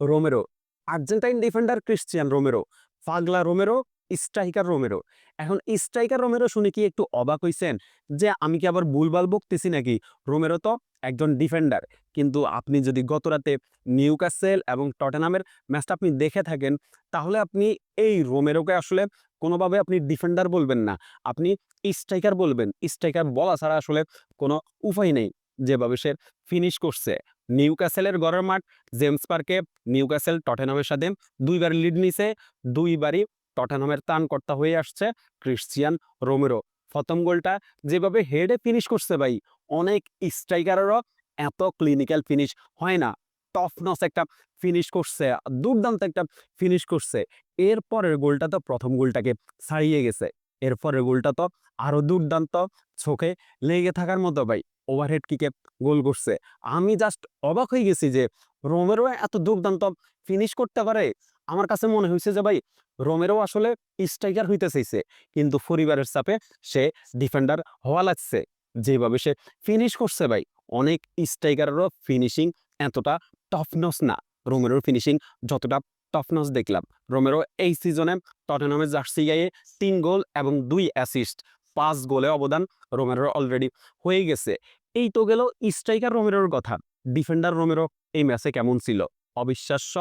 Romero Argentine defender Cristian Romero ফাগলা Romero striker Romero এখন striker Romero শুনে কি একটু অবাক হইছেন? যে আমি কি আবার ভুলভাল বকতেছি নাকি? রোমেরো তো একজন ডিফেন্ডার কিন্তু আপনি যদি গত রাতে নিউকাসেল এবং টটেনামের ম্যাচটা আপনি দেখে থাকেন, তাহলে আপনি এই রোমেরোকে আসলে কোনোভাবে আপনি ডিফেন্ডার বলবেন না। আপনি স্ট্রাইকার বলবেন। স্ট্রাইকার বলা ছাড়া আসলে কোনো উপায় নেই। যেভাবে সে ফিনিশ করছে। নিউক্যাসেলের গড়ের মাঠ, জেমস পার্কে নিউক্যাসেল টটেনহামের সাথে দুইবার লিড নিছে, দুইবারই টটেনহামের ত্রাণকর্তা হয়ে আসছে ক্রিশ্চিয়ান রোমেরো। প্রথম গোলটা যেভাবে হেডে ফিনিশ করছে ভাই, অনেক স্ট্রাইকারেরও এত ক্লিনিক্যাল ফিনিশ হয় না। টফনস একটা ফিনিশ করছে, দুর্দান্ত একটা ফিনিশ করছে। এরপরের গোলটা তো প্রথম গোলটাকে ছাড়িয়ে গেছে। এরপরের গোলটা তো আরও দুর্দান্ত। চোখে লেগে থাকার মতো ভাই ওভারহেড কিকে গোল করছে। আমি জাস্ট অবাক হয়ে গেছি যে রোমেরো এত দুর্দান্ত ফিনিশ করতে পারে। আমার কাছে মনে হয়েছে যে ভাই, রোমেরো আসলে স্ট্রাইকার হইতে চাইছে, কিন্তু পরিবারের চাপে সে ডিফেন্ডার হওয়া লাগছে। যেভাবে সে ফিনিশ করছে ভাই, অনেক স্ট্রাইকারেরও ফিনিশিং এতটা টফনস না। রোমেরোর ফিনিশিং যতটা টফনস দেখলাম। রোমেরো এই সিজনে টটেনহামের জার্সি গায়ে তিন গোল এবং দুই অ্যাসিস্ট পাঁচ গোলে অবদান রোমেরোর অলরেডি হয়ে গেছে। এই তো গেল স্ট্রাইকার রোমেরোর কথা। ডিফেন্ডার রোমেরো এই ম্যাচে কেমন ছিল? অবিশ্বাস্য,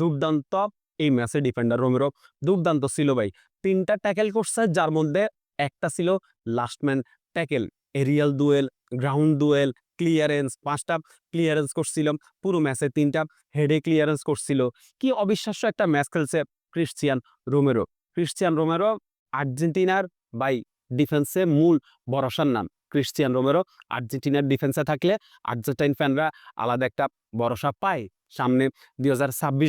দুর্দান্ত, এই ম্যাচে ডিফেন্ডার রোমেরো দুর্দান্ত ছিল ভাই। তিনটা ট্যাকেল করছে, যার মধ্যে একটা ছিল last man tackle aerial duel ground duel clearance পাঁচটা ক্লিয়ারেন্স করছিল পুরো ম্যাচে তিনটা হেডে ক্লিয়ারেন্স করছিল কি অবিশ্বাস্য একটা ম্যাচ খেলছে ক্রিশ্চিয়ান রোমেরো ক্রিশ্চিয়ান রোমেরো আর্জেন্টিনার বাই ডিফেন্সে মূল ভরসার নাম। ক্রিশ্চিয়ান রোমেরো আর্জেন্টিনার ডিফেন্সে থাকলে আর্জেন্টাইন ফ্যানরা আলাদা একটা ভরসা পায় সামনে দুই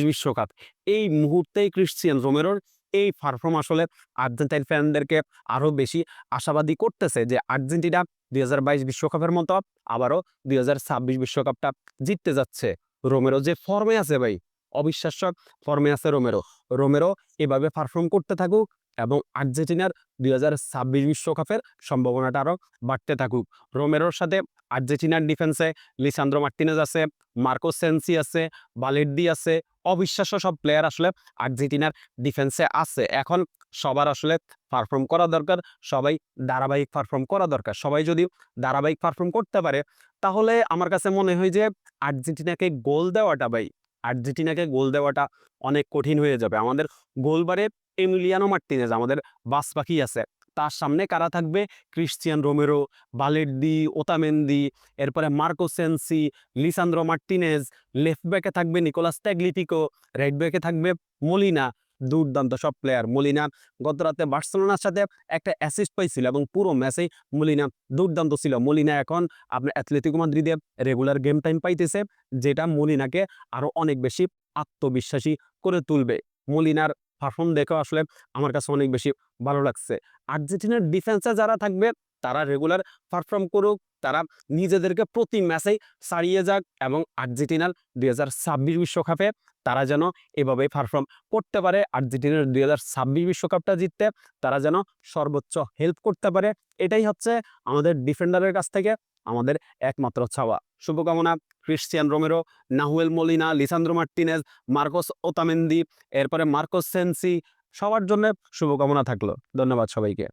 বিশ্বকাপ। এই মুহূর্তেই ক্রিশ্চিয়ান রোমেরোর এই পারফর্ম আসলে আর্জেন্টাইন ফ্যানদেরকে আরও বেশি আশাবাদী করতেছে যে আর্জেন্টিনা দুই হাজার বাইশ বিশ্বকাপের মতো আবারও দুই হাজার ছাব্বিশ বিশ্বকাপটা জিততে যাচ্ছে। রোমেরো যে ফর্মে আছে ভাই, অবিশ্বাস্য ফর্মে আছে রোমেরো। রোমেরো এভাবে পারফর্ম করতে থাকুক এবং আর্জেন্টিনার দুই হাজার ছাব্বিশ বিশ্বকাপের সম্ভাবনাটা আরও বাড়তে থাকুক। রোমেরোর সাথে আর্জেন্টিনার ডিফেন্সে লিসান্দ্রো মার্টিনেজ আছে, মার্কো সেন্সি আছে বালেডি আছে, অবিশ্বাস্য সব প্লেয়ার আসলে আর্জেন্টিনার ডিফেন্সে আছে। এখন সবার আসলে পারফর্ম করা দরকার, সবাই ধারাবাহিক পারফর্ম করা দরকার। সবাই যদি ধারাবাহিক পারফর্ম করতে পারে, তাহলে আমার কাছে মনে হয় যে আর্জেন্টিনাকে গোল দেওয়াটা ভাই আর্জেন্টিনাকে গোল দেওয়াটা অনেক কঠিন হয়ে যাবে। আমাদের গোলবারে এমিলিয়ানো মার্টিনেজ, আমাদের বাস পাখি আছে। তার সামনে কারা থাকবে? ক্রিশ্চিয়ান রোমেরো, বালেডি, ওতামেন্দি, এরপরে Marco Senesi, Lisandro Martinez left ব্যাকে থাকবে নিকোলাস ট্যাগলিটিকো রাইট ব্যাকে থাকবে মলিনা। দুর্দান্ত সব প্লেয়ার মলিনা গত রাতে বার্সেলোনার সাথে একটা অ্যাসিস্ট পাইছিল এবং পুরো ম্যাচেই মলিনা দুর্দান্ত ছিল। মলিনা এখন আপনার অ্যাথলেটিকো মাদ্রিদে রেগুলার গেম টাইম পাইতেছে, যেটা মলিনাকে আরও অনেক বেশি আত্মবিশ্বাসী করে তুলবে। মলিনার পারফর্ম দেখেও আসলে আমার কাছে অনেক বেশি ভালো লাগছে। আর্জেন্টিনার ডিফেন্সে যারা থাকবে তারা রেগুলার পারফর্ম করুক, তারা নিজেদেরকে প্রতি ম্যাচেই ছাড়িয়ে যাক এবং আর্জেন্টিনার দুই হাজার ছাব্বিশ বিশ্বকাপে তারা যেন এভাবে পারফর্ম করতে পারে, আর্জেন্টিনার দুই হাজার ছাব্বিশ বিশ্বকাপটা জিততে তারা যেন সর্বোচ্চ হেল্প করতে পারে, এটাই হচ্ছে আমাদের ডিফেন্ডারের কাছ থেকে আমাদের একমাত্র চাওয়া শুভকামনা, Cristian Romero, Nahuel Molina, Lisandro Martinez, Marcos Otamendi, এরপরে মার্কোস সেন্সি, সবার জন্য শুভকামনা থাকল। ধন্যবাদ সবাইকে।